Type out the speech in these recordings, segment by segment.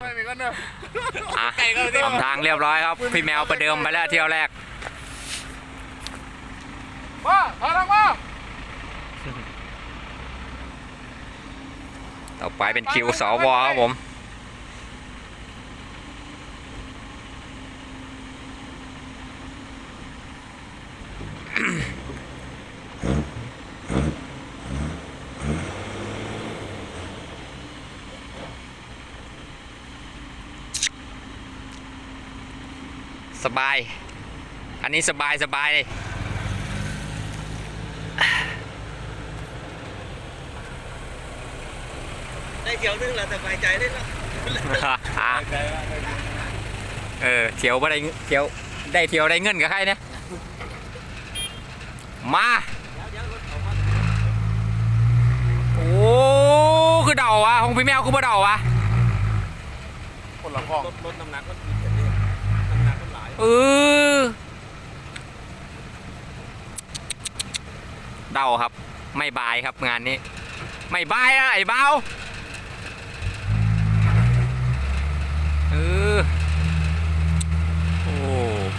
ไม่มีกันเนอะอะทำทางเรียบร้อยครับ พี่แมวประเดิมไปแล้วเที่ยวแรก มาถอยหลังมาต่อไปเป็นคิวสวครับผม สบาย อันนี้สบายสบายเลยได้เที่ยวนึงแล้วสบายใจได้แล้วอะเออเที่ยวบ่ได้เที่ยวได้เที่ยวได้เงินกับใครเนี่ยมาเดี๋ยวรถเขามาโอ้คือเดาวะของพี่แมวคือบ่เดาวะคนละห้องรถรถน้ำหนักมั เออเดาครับ ไม่บายครับงานนี้ ไม่บายนะไอ้เบาเออโอ้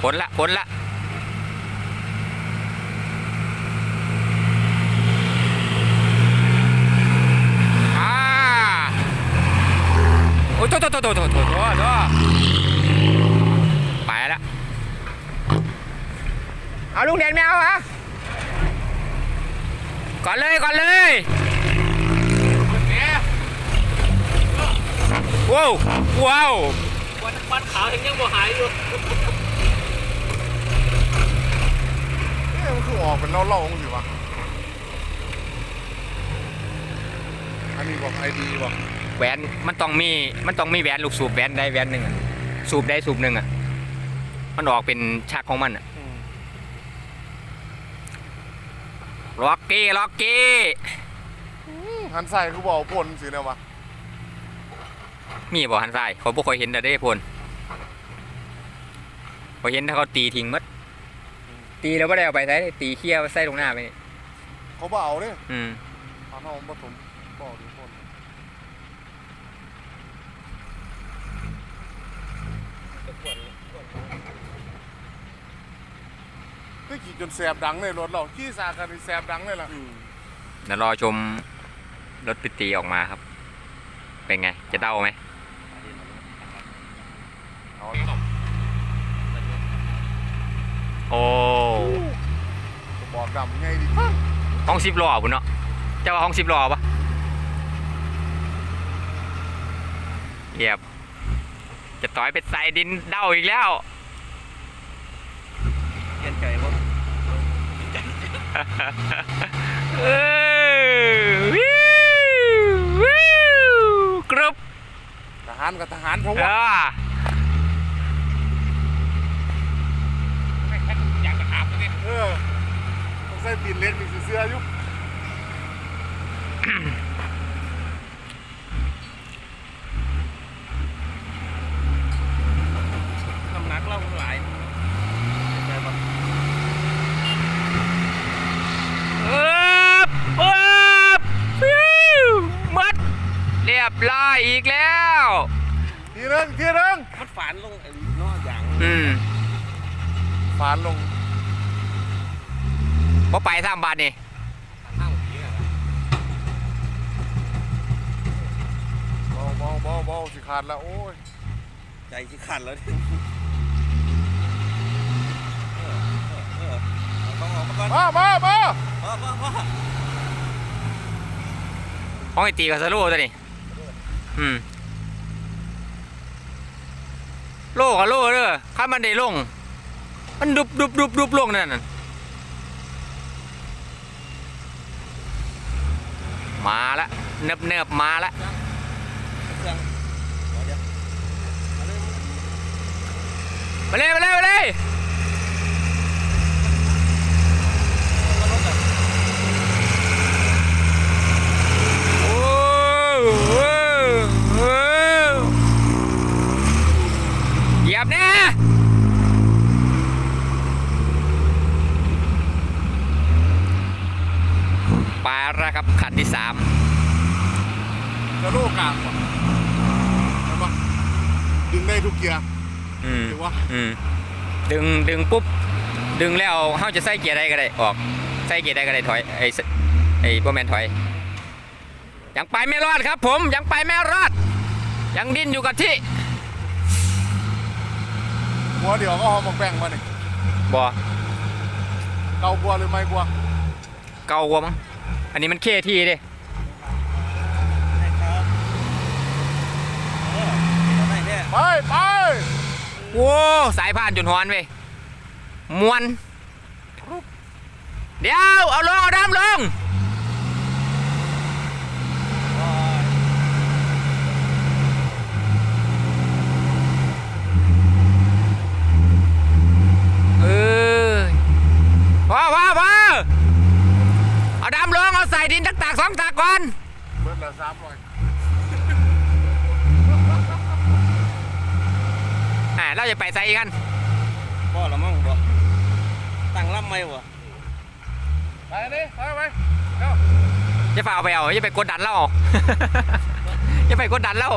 พ้นละพ้นละอ่าโอ้ยโตโตโตโตโตโตโตโตไปแล้ว เอาลุงเด่นไม่เอาเหรอก่อนเลยก่อนเลยว้าวว้าววันวันขาวยังบ่หายอยู่เอ๊ะมันคือออกเป็นเล่าๆมั้งสิวะอันนี้บอกไอดีบอกแหวนมันต้องมีมันต้องมีแหวนลูกสูบแหวนใดแหวนหนึ่งอะสูบได้สูบหนึ่งอะมันออกเป็นชักของมันอะ ล็อกกี้ล็อกกี้หันใส่คือบอกพ่นสิเนี่ยวะมีบ่หันซ้ายเขาบ่ค่อยเห็นแต่ได้พลพอเห็นถ้าเขาตีทิ้งหมัดตีแล้วไม่ได้เอาไปใส่ตีเคี้ยวใส่ลงหน้าไปนี่เขาบ่เอาเนี่ยอืมเอาน้องผสมบอกดูพ่นที่ ขี่จนแสบดังเลยรถเราขี่สากันนี่แสบดังเลยล่ะเดี๋ยวรอชมรถปิตีออกมาครับ เป็นไง จะเด้าไหมเอาโอ้บอกดำไงดิห้องสิบล้อบุญเนาะเจ้าว่าห้องสิบล้อปะเหยียบ จะต่อยเป็นสายดินเด้าอีกแล้วเย็นใจบ่เออวิววิว กรุบทหารกับทหารเขาเอว่าอเออต้องใส่ปีนเล็กมีเสื้ออยู่น้ำหนักเรามันหลาย เอ๊บเอ๊บวิวหมัด เรียบร้อยอีกแล้ว ทีนึงทีนึง มันฝานลงไอ้น อกอย่างอืมฝานลงพอไปสร้างบ้านนี่ข้างนี้อะเบาเบาเบาเบาสิขาดแล้วโอ้ยใจที่ขันแล้วเนี่ยเออเออเออเอาต้องออกมาก่อนมามามาพ่อพ่อพ่อห้องไอตีกับสโลตัวนี้อืม โลกับโลเด้อข้ามันได้ลง มันดุบดุบดุบดุบลงนั่นน่ะมาละเนิบเนิบมาละเครื่องเลยมาเลยมาเลยมาเลย เอารถอะ โอ้โหโอ้เหยียบแน่ไปแล้วครับขัน ที่สามจะโลกกลางว่ะเห็นปะดึงได้ทุกเกียร์อืมหรือว่าอืมดึงดึงปุ๊บ ดึงแล้วเขาจะใส่เกียร์ใดก็ได้ออกใส่เกียร์ใดก็ได้ถอยไอ้สไอ้พวกแมนถอยยังไปไม่รอดครับ ผมยังไปไม่รอด ยังดิ้นอยู่กับที่บัวเดี๋ยวก็เอามาแบ่งมาเนี่ยบ่เกาบัวหรือไม่บัวเก่ากว่ามั้ง อันนี้มันเคที่เด้ได้ครับเออได้แน่ไปไปโว้สายพานจนหอนเว้ยมวน เดี๋ยว เอาลง เอาดำลงเออพอพอพอเอา ดำลงเอาใส่ดินตักตากสองตากก่อนเบิดละสามร้อยอ่าเราจะไปใส่อีกกันพ่อละมั่งบ่ตั้งลำไหมบ่ไปนี่ไปไปเร็วอย่าฝ่าเอาไปเอาอย่าไปกดดันเรา อย่าไปกดดันเรา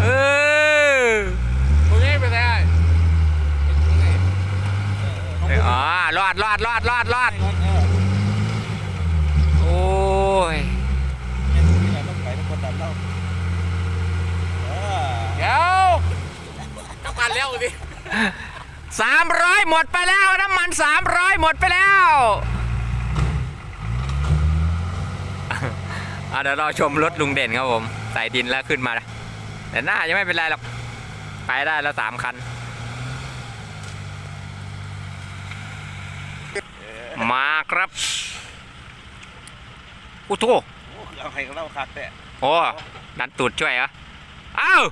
เออ ตัวนี้ไปได้ เอออ๋อ รอดรอดรอดรอดรอดโอ้ยแม่นที่ไหนต้องไปต้องกดดันเราเออเดี๋ยวกลับกันเร็วดิสามร้อยหมดไปแล้วน้ำมันสามร้อยหมดไปแล้วเดี๋ยวเราชมรถลุงเด่นครับผม ใส่ดินแล้วขึ้นมาแต่หน้ายังไม่เป็นไรหรอก ไปได้แล้วสามคัน มาครับอุโทโอ้เอาให้เราคักแต่โอ้ดันตูดช่วยเหรออ้าว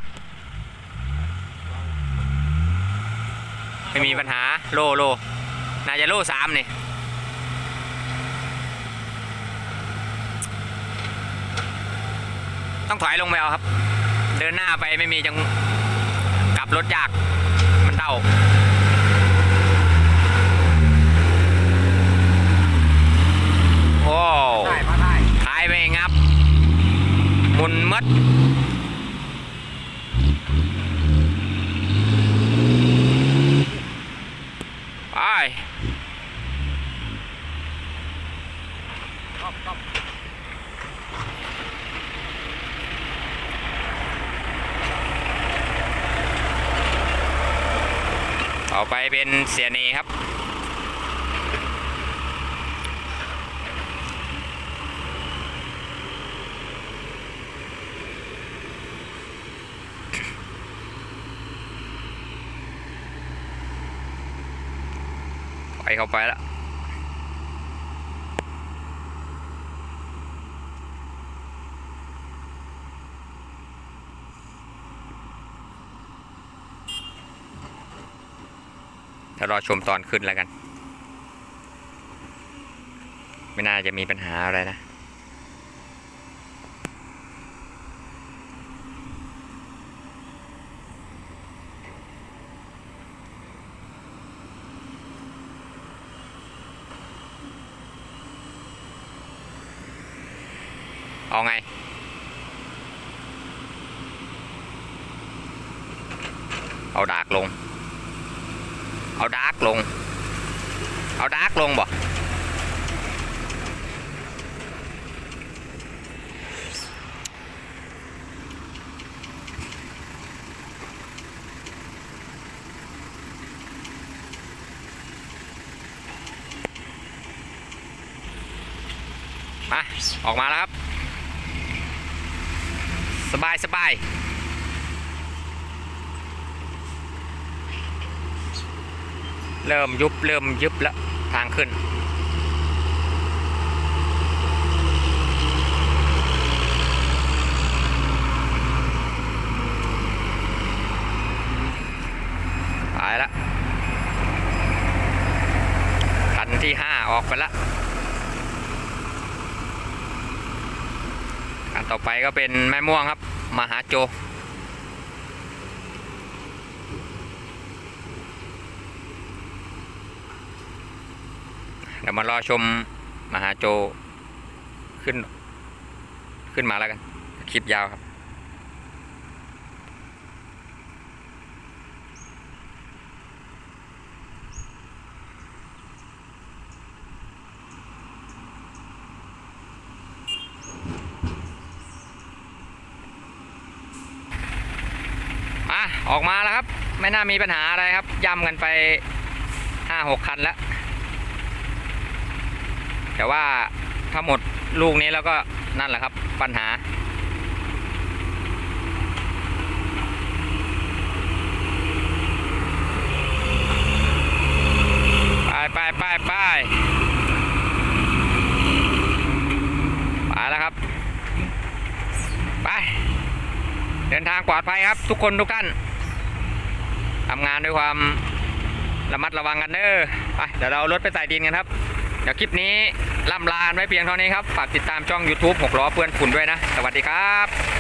ไม่มีปัญหาโลโลน่าจะโลสามนี่ต้องถอยลงไปเอาครับ เดินหน้าไปไม่มีจังกลับรถยากมันเต่าโอ้ ได้มาได้ ขาย ไปงับ มุนมดไปต่อไปเป็นเสียเนครับ เข้าไปแล้วเดี๋ยวรอชมตอนขึ้นแล้วกัน ไม่น่าจะมีปัญหาอะไรนะ เอาไง เอาดากลง เอาดากลง เอาดากลงบ่มาออกมาแล้วครับ สบายสบายเริ่มยุบเริ่มยุบแล้วทางขึ้น ไปละคันที่ห้าออกไปละคัน ต่อไปก็เป็นแม่ม่วงครับ มหาโจ เดี๋ยวมารอชมมหาโจขึ้น ขึ้นมาแล้วกัน คลิปยาวครับ อออกมาแล้วครับ ไม่น่ามีปัญหาอะไรครับ ย่ำกันไปห้าหกคันแล้ว แต่ว่าถ้าหมดลูกนี้แล้วก็นั่นแหละครับ ปัญหา ไปไปไปไปไปแล้วครับ ไป เดินทางปลอดภัยครับ ทุกคนทุกท่าน ทำงานด้วยความระมัดระวังกันเด้อไปเดี๋ยวเรารถไปใส่ดินกันครับ เดี๋ยวคลิปนี้ล่ำลาไว้เพียงเท่านี้ครับ ฝากติดตามช่อง YouTube หกล้อเพื่อนฝุ่นด้วยนะ สวัสดีครับ